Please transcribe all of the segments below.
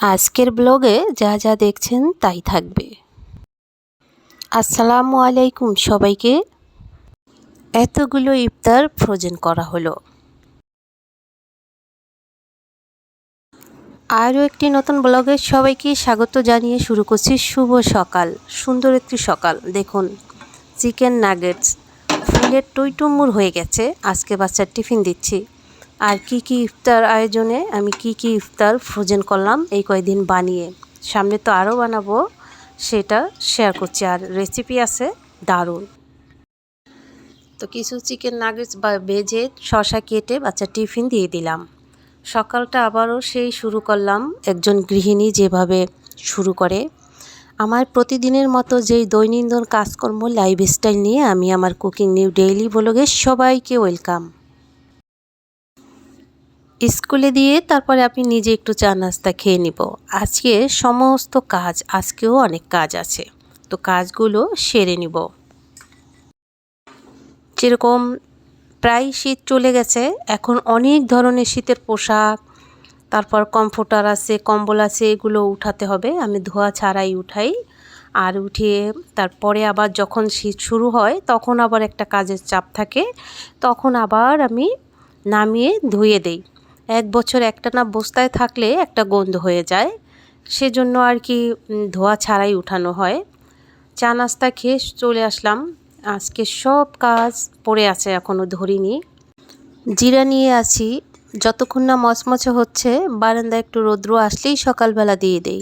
আজকের ব্লগে যা যা দেখছেন তাই থাকবে। আসসালামু আলাইকুম সবাইকে। এতগুলো ইফতার ফ্রোজেন করা হলো। আরও একটি নতুন ব্লগে সবাইকে স্বাগত জানিয়ে শুরু করছি শুভ সকাল, সুন্দর একটি সকাল। দেখুন, চিকেন নাগেটস, ফুলের টইটুম্বুর হয়ে গেছে। আজকে বাচ্চার টিফিন দিচ্ছি। আর কি কি ইফতার আয়োজনে আমি কি কি ইফতার ফ্রোজেন করলাম এই কয়েকদিন বানিয়ে। সামনে তো আরও বানাবো, সেটা শেয়ার করছি। আর রেসিপি আছে দারুণ। তো কিছু চিকেন নাগেটস বা ভেজে শশা কেটে বাচ্চা টিফিন দিয়ে দিলাম। সকালটা আবারও সেই শুরু করলাম, একজন গৃহিণী যেভাবে শুরু করে। আমার প্রতিদিনের মতো যেই দৈনন্দিন কাজকর্ম লাইফস্টাইল নিয়ে আমি আমার কুকিং নিউ ডেইলি ব্লগে সবাইকে ওয়েলকাম স্কুলে দিয়ে তারপরে আপনি নিজে একটু চা নাস্তা খেয়ে নিব। আজকে সমস্ত কাজ, আজকেও অনেক কাজ আছে। তো কাজগুলো সেরে নিব। যেরকম প্রায় শীত চলে গেছে, এখন অনেক ধরনের শীতের পোশাক, তারপর কমফোর্টার আছে, কম্বল আছে, এগুলো উঠাতে হবে। আমি ধোয়া ছাড়াই উঠাই। আর উঠিয়ে তারপরে আবার যখন শীত শুরু হয়, তখন আবার একটা কাজের চাপ থাকে। তখন আবার আমি নামিয়ে ধুয়ে দেই। এক বছর একটা না বস্তায় থাকলে একটা গন্ধ হয়ে যায়। সেজন্য আর কি ধোয়া ছাড়াই উঠানো হয়। চা নাস্তা খেয়ে চলে আসলাম। আজকে সব কাজ পড়ে আছে এখনও ধরিনি। জিরা নিয়ে আছি যতক্ষণ না মচমচে হচ্ছে, বারান্দায় একটু রৌদ্র আসলেই সকালবেলা দিয়ে দেই।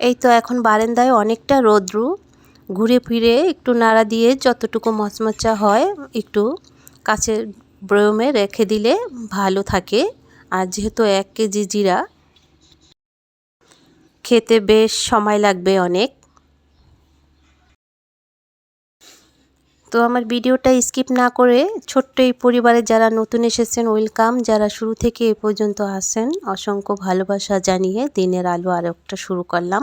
এই তো এখন বারান্দায় অনেকটা রৌদ্র। ঘুরে ফিরে একটু নাড়া দিয়ে যতটুকু মচমচা হয়, একটু কাছের ব্রয়মে রেখে দিলে ভালো থাকে। আর যেহেতু এক কেজি জিরা, খেতে বেশ সময় লাগবে অনেক। তো আমার ভিডিওটা স্কিপ না করে ছোট্ট এই পরিবারে যারা নতুন এসেছেন, ওয়েলকাম। যারা শুরু থেকে এ পর্যন্ত আসেন অসংখ্য ভালোবাসা জানিয়ে দিনের আলো আর একটা শুরু করলাম।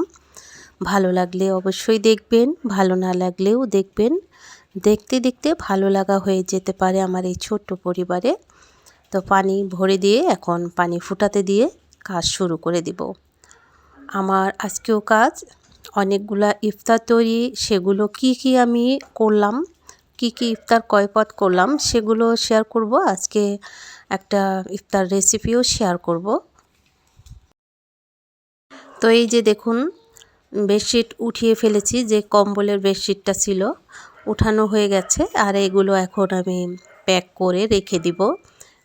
ভালো লাগলে অবশ্যই দেখবেন, ভালো না লাগলেও দেখবেন। দেখতে দেখতে ভালো লাগা হয়ে যেতে পারে আমার এই ছোট্ট পরিবারে। তো পানি ভরে দিয়ে এখন পানি ফুটাতে দিয়ে কাজ শুরু করে দিব। আমার আজকেও কাজ, অনেকগুলা ইফতার তৈরি, সেগুলো কি কি আমি করলাম, কি কি ইফতার কয়পদ করলাম, সেগুলো শেয়ার করব। আজকে একটা ইফতার রেসিপিও শেয়ার করব। তো এই যে দেখুন, বেডশিট উঠিয়ে ফেলেছি, যে কম্বলের বেডশিটটা ছিল, উঠানো হয়ে গেছে, আর এগুলো এখন আমি প্যাক করে রেখে দিব।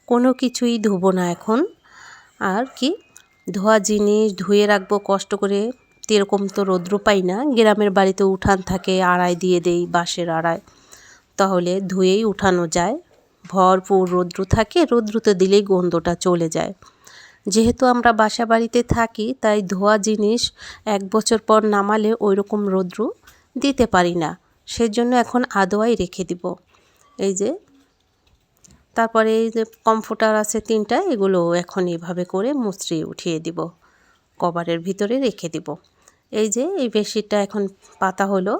কোনো কিছুই ধুবো না এখন। আর কি? ধোয়া জিনিস ধুয়ে রাখব, কষ্ট করে। এরকম তো রৌদ্র পাই না। গ্রামের বাড়িতে উঠান থাকে, আড়াই দিয়ে দেই বাঁশের আড়াই। তাহলে ধুয়েই উঠানো যায়। ভরপুর রৌদ্র থাকে রৌদ্রতে দিলেই গন্ধটা চলে যায়। যেহেতু আমরা বাসা বাড়িতে থাকি, তাই ধোয়া জিনিস এক বছর পর নামালে ওই রকম রৌদ্র দিতে পারি না। সেজন্য এখন আদোয়াই রেখে দিব। এই যে তারপরে এই যে কমফোর্টার আছে তিনটা, এগুলো এখন এভাবে করে মুচড়িয়ে উঠিয়ে দিব। কভারের ভিতরে রেখে দিব। এই যে, এই বেডশিটটা এখন পাতা হলো।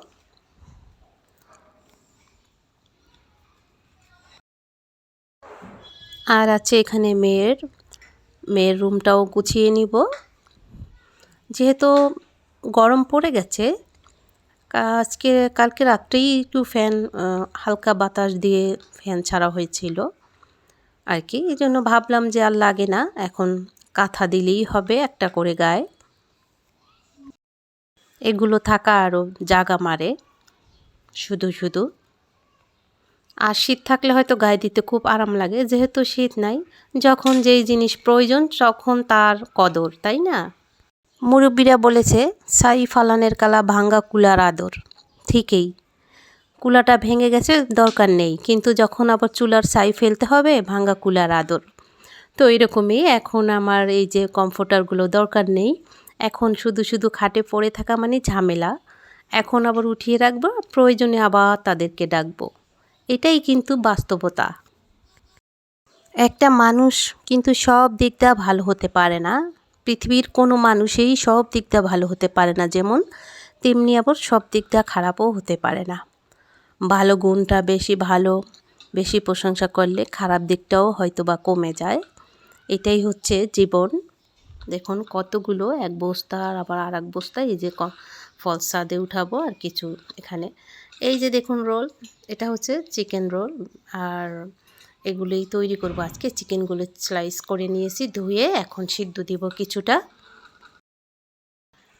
আর আছে এখানে মেয়ের মেয়ের রুমটাও গুছিয়ে নিব। যেহেতু গরম পড়ে গেছে আজকে, কালকে রাত্রেই একটু ফ্যান হালকা বাতাস দিয়ে ফ্যান ছাড়া হয়েছিল। আর কি, এই জন্য ভাবলাম যে আর লাগে না, এখন কাঁথা দিলেই হবে একটা করে গায়ে। এগুলো থাকা আরও জাগা মারে, শুধু শুধু। আর শীত থাকলে হয়তো গায়ে দিতে খুব আরাম লাগে, যেহেতু শীত নাই। যখন যেই জিনিস প্রয়োজন, তখন তার কদর, তাই না? মুরব্বীরা বলেছে সাই ফালানের কালা ভাঙ্গা কুলার আদর, ঠিকই। কুলাটা ভেঙে গেছে, দরকার নেই। কিন্তু যখন আবার চুলার সাই ফেলতে হবে, ভাঙ্গা কুলার আদর। তো এরকমই এখন আমার এই যে কমফোর্টারগুলো দরকার নেই। এখন শুধু শুধু খাটে পড়ে থাকা মানে ঝামেলা। এখন আবার উঠিয়ে রাখব, প্রয়োজনে আবার তাদেরকে ডাকবো। এটাই কিন্তু বাস্তবতা। একটা মানুষ কিন্তু সব দিকটা ভালো হতে পারে না। পৃথিবীর কোনো মানুষেই সব দিকটা ভালো হতে পারে না যেমন, তেমনি আবার সব দিকটা খারাপও হতে পারে না। ভালো গুণটা বেশি ভালো, বেশি প্রশংসা করলে খারাপ দিকটাও হয়তো বা কমে যায়। এটাই হচ্ছে জীবন। দেখুন কতগুলো এক বস্তা আর আবার আর এক বস্তা এই যে ফল সাদে উঠাবো আর কিছু এখানে। এই যে দেখুন রোল, এটা হচ্ছে চিকেন রোল। আর এগুলোই তৈরি করব আজকে। চিকেনগুলো স্লাইস করে নিয়েছি, ধুয়ে এখন সিদ্ধ দিব কিছুটা।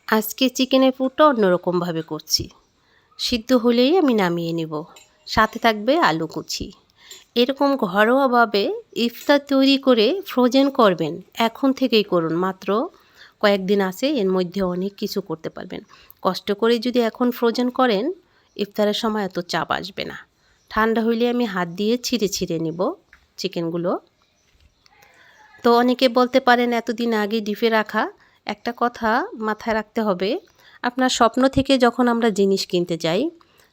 আজকে চিকেনের পুরটা অন্যরকমভাবে করছি। সিদ্ধ হলেই আমি নামিয়ে নেব। সাথে থাকবে আলু কুচি। এরকম ঘরোয়াভাবে ইফতার তৈরি করে ফ্রোজেন করবেন, এখন থেকেই করুন। মাত্র কয়েকদিন আছে, এর মধ্যে অনেক কিছু করতে পারবেন। কষ্ট করে যদি এখন ফ্রোজেন করেন, ইফতারের সময় এত চাপ আসবে না। ঠান্ডা হইলে আমি হাত দিয়ে ছিঁড়ে ছিঁড়ে নিব চিকেনগুলো। তো অনেকে বলতে পারেন, এতদিন আগে ডিপে রাখা, একটা কথা মাথায় রাখতে হবে আপনার স্বপ্ন থেকে যখন আমরা জিনিস কিনতে যাই,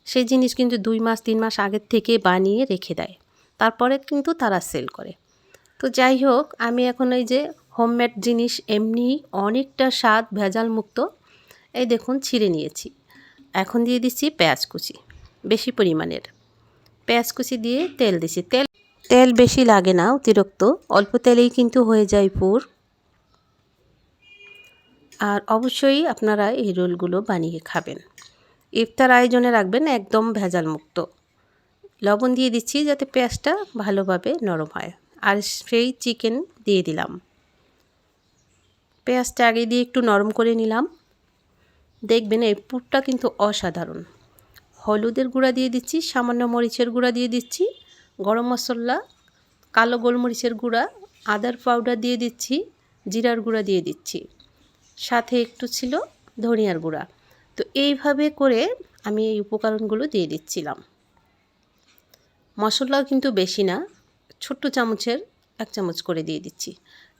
সেই জিনিস কিন্তু দুই মাস, তিন মাস আগের থেকে বানিয়ে রেখে দেয়। তারপরে কিন্তু তারা সেল করে। তো যাই হোক, আমি এখন এই যে হোমমেড জিনিস এমনি অনেকটা স্বাদ ভেজাল মুক্ত এই দেখুন ছিঁড়ে নিয়েছি। এখন দিয়ে দিচ্ছি পেঁয়াজ কুচি, বেশি পরিমাণের। পেঁয়াজ কুচি দিয়ে তেল দিছি তেল তেল বেশি লাগে না, অতিরিক্ত। অল্প তেলেই কিন্তু হয়ে যায় পুর। আর অবশ্যই আপনারা এই রোলগুলো বানিয়ে খাবেন। ইফতার আয়োজনে রাখবেন একদম ভেজাল মুক্ত লবণ দিয়ে দিচ্ছি যাতে পেঁয়াজটা ভালোভাবে নরম হয়। আর সেই চিকেন দিয়ে দিলাম। পেঁয়াজটা আগে দিয়ে একটু নরম করে নিলাম। দেখবেন এই পুরটা কিন্তু অসাধারণ। হলুদের গুঁড়া দিয়ে দিচ্ছি, সামান্য মরিচের গুঁড়া দিয়ে দিচ্ছি, গরম মশলা, কালো গোলমরিচের গুঁড়া, আদার পাউডার দিয়ে দিচ্ছি, জিরার গুঁড়া দিয়ে দিচ্ছি। সাথে একটু ছিল ধনিয়ার গুঁড়া। তো এইভাবে করে আমি এই উপকরণগুলো দিয়ে দিচ্ছিলাম। মশলাও কিন্তু বেশি না, ছোট্ট চামচের এক চামচ করে দিয়ে দিচ্ছি।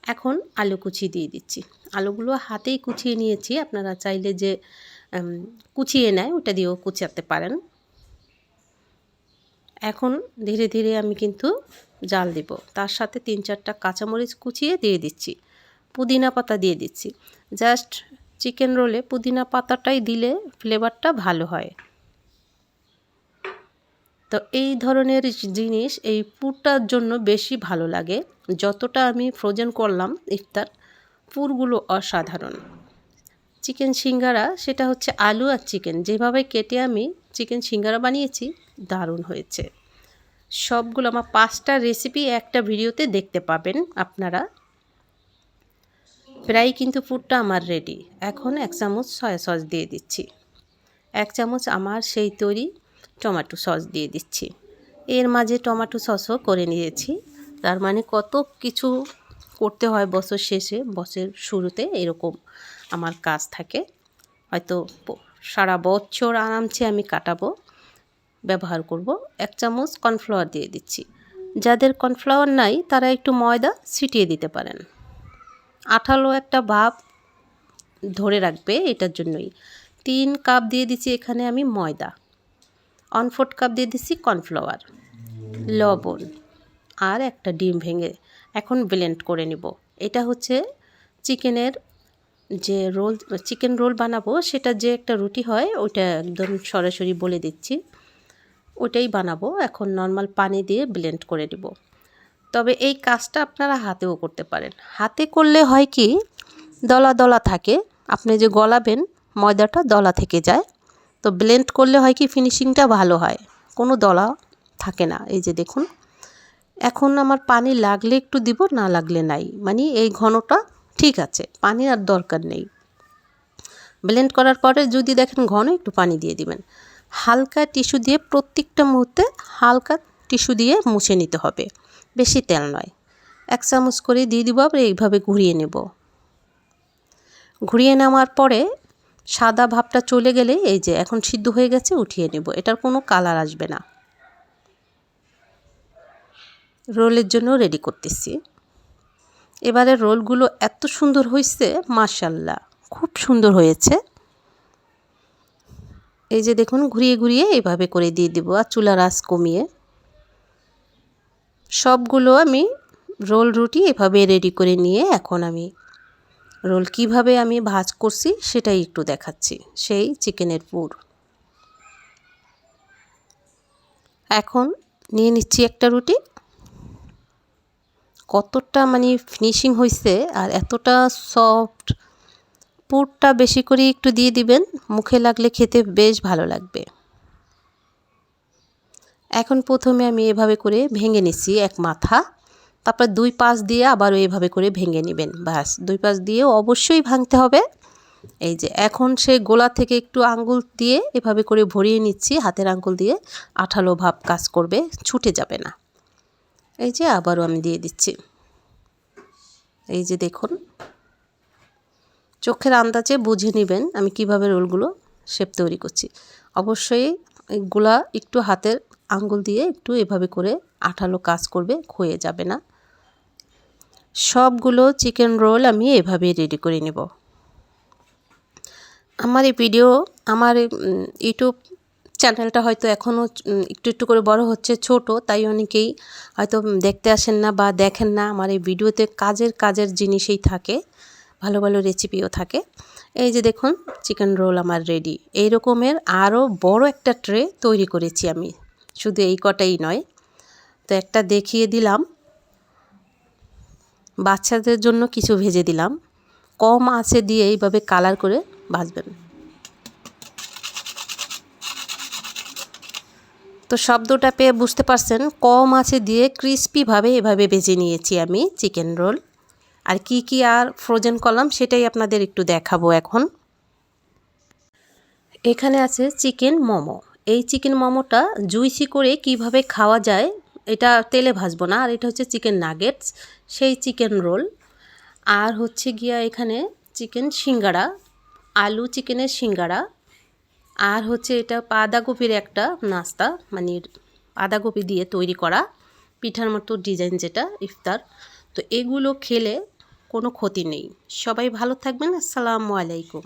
এখন আলু কুচি দিয়ে দিচ্ছি। আলুগুলো হাতেই কুচিয়ে নিয়েছি, আপনারা চাইলে যে কুচিয়ে নেয় ওটা দিয়েও কুচাতে পারেন। এখন ধীরে ধীরে আমি কিন্তু জাল দেব। তার সাথে তিন চারটা কাঁচামরিচ কুচিয়ে দিয়ে দিচ্ছি। পুদিনা পাতা দিয়ে দিচ্ছি। জাস্ট চিকেন রোলে পুদিনা পাতাটাই দিলে ফ্লেভারটা ভালো হয়। তো এই ধরনের জিনিস এই পুরটার জন্য বেশি ভালো লাগে। যতটা আমি ফ্রোজেন করলাম ইফতার, পুরগুলো অসাধারণ। চিকেন সিঙ্গারা, সেটা হচ্ছে আলু আর চিকেন যেভাবে কেটে আমি চিকেন সিঙ্গারা বানিয়েছি, দারুণ হয়েছে। সবগুলো আমার পাঁচটা রেসিপি একটা ভিডিওতে দেখতে পাবেন আপনারা। প্রায় কিন্তু পুরটা আমার রেডি এখন এক চামচ সয়া সস দিয়ে দিচ্ছি। এক চামচ আমার সেই তৈরি টমেটো সস দিয়ে দিচ্ছি। এর মাঝে টমেটো সসও করে নিয়েছি। তার মানে কত কিছু করতে হয় বছর শেষে বছর শুরুতে এরকম আমার কাজ থাকে। হয়তো সারা বছর আরামসে আমি কাটাবো, ব্যবহার করব। এক চামচ কর্নফ্লাওয়ার দিয়ে দিচ্ছি। যাদের কর্নফ্লাওয়ার নাই, তারা একটু ময়দা ছিটিয়ে দিতে পারেন। আঠালো একটা ভাব ধরে রাখবে এটার জন্যই। তিন কাপ দিয়ে দিচ্ছি এখানে আমি ময়দা। ওয়ান ফোর্থ কাপ দিয়ে দিচ্ছি কর্নফ্লাওয়ার লবণ আর একটা ডিম ভেঙে এখন ব্লেন্ড করে নিব। এটা হচ্ছে চিকেনের যে রোল, চিকেন রোল বানাবো, সেটা যে একটা রুটি হয়, ওইটা একদম সরাসরি বলে দিচ্ছি। ওটাই বানাবো, এখন নর্মাল পানি দিয়ে ব্লেন্ড করে নেব। তবে এই কাজটা আপনারা হাতেও করতে পারেন। হাতে করলে হয় কি, দলা দলা থাকে। আপনি যে গলাবেন, ময়দাটা দলা থেকে যায়। তো ব্লেন্ড করলে হয় কি ফিনিশিংটা ভালো হয়। কোনো দলা থাকে না। এই যে দেখুন, এখন আমার পানি লাগলে একটু দিব, না লাগলে নাই। মানে এই ঘনটা ঠিক আছে, পানি আর দরকার নেই। ব্লেন্ড করার পরে যদি দেখেন ঘন, একটু পানি দিয়ে দিবেন। হালকা টিস্যু দিয়ে প্রত্যেকটা মুহূর্তে হালকা টিস্যু দিয়ে মুছে নিতে হবে। বেশি তেল নয়। এক চামচ করে দিয়ে দিব, আবার এইভাবে ঘুরিয়ে নেব। ঘুরিয়ে নেওয়ার পরে সাদা ভাবটা চলে গেলে এই যে এখন সিদ্ধ হয়ে গেছে, উঠিয়ে নেব। এটার কোনো কালার আসবে না। রোলের জন্য রেডি করতেছি। এবারে রোলগুলো এত সুন্দর হয়েছে মাশাল্লাহ খুব সুন্দর হয়েছে। এই যে দেখুন, ঘুরিয়ে ঘুরিয়ে এভাবে করে দিয়ে দিব, আর চুলার আঁচ কমিয়ে। সবগুলো আমি রোল রুটি এভাবে রেডি করে নিয়ে এখন আমি রোল কীভাবে আমি ভাজ করছি সেটাই একটু দেখাচ্ছি। সেই চিকেনের পুর। এখন নিয়ে নিচ্ছি একটা রুটি। কতটা মানে ফিনিশিং হয়েছে আর এতটা সফট পুরটা বেশি করে একটু দিয়ে দিবেন, মুখে লাগলে খেতে বেশ ভালো লাগবে। এখন প্রথমে আমি এভাবে করে ভেঙে নিচ্ছি এক মাথা। তারপর দুই পাশ দিয়ে আবারও এভাবে করে ভেঙে নেবেন, ব্যাস। দুই পাশ দিয়ে অবশ্যই ভাঙতে হবে। এই যে, এখন সে গোলা থেকে একটু আঙ্গুল দিয়ে এভাবে করে ভরিয়ে নিচ্ছি, হাতের আঙ্গুল দিয়ে আঠালো ভাব কাজ করবে, ছুটে যাবে না। এই যে, আবারও আমি দিয়ে দিচ্ছি। এই যে, দেখুন। চোখের আন্দাজে বুঝে নেবেন আমি কীভাবে রোলগুলো শেপ তৈরি করছি। অবশ্যই গোলা একটু হাতের আঙ্গুল দিয়ে একটু এভাবে করে আঠালো কাজ করবে, ক্ষয়ে যাবে না। সবগুলো চিকেন রোল আমি এভাবেই রেডি করে নেব। আমার এই ভিডিও আমার ইউটিউব চ্যানেলটা হয়তো এখনও একটু একটু করে বড় হচ্ছে, ছোট, তাই অনেকেই হয়তো দেখতে আসেন না বা দেখেন না। আমার এই ভিডিওতে কাজের কাজের জিনিসই থাকে, ভালো ভালো রেসিপিও থাকে। এই যে দেখুন চিকেন রোল আমার রেডি এই রকমের আরও বড় একটা ট্রে তৈরি করেছি আমি। শুধু এই কটাই নয়। তো একটা দেখিয়ে দিলাম। বাচ্চাদের জন্য কিছু ভেজে দিলাম। কম আছে দিয়ে এইভাবে কালার করে ভাজবেন। তো শব্দটা পেয়ে বুঝতে পারছেন, কম আছে দিয়ে ক্রিস্পিভাবে এভাবে ভেজে নিয়েছি আমি চিকেন রোল আর কি কি আর ফ্রোজেন করলাম সেটাই আপনাদের একটু দেখাবো এখন। এখানে আছে চিকেন মোমো। এই চিকেন মোমোটা জুইসি করে কীভাবে খাওয়া যায়, এটা তেলে ভাজবো না। আর এটা হচ্ছে চিকেন নাগেটস, সেই চিকেন রোল। আর হচ্ছে গিয়া এখানে চিকেন সিঙ্গাড়া, আলু চিকেনের সিঙ্গাড়া। আর হচ্ছে এটা বাঁধাকপির একটা নাস্তা মানে বাঁধাকপি দিয়ে তৈরি করা, পিঠার মতো ডিজাইন যেটা, ইফতার। তো এগুলো খেলে কোনো ক্ষতি নেই। সবাই ভালো থাকবেন। আসসালামু আলাইকুম।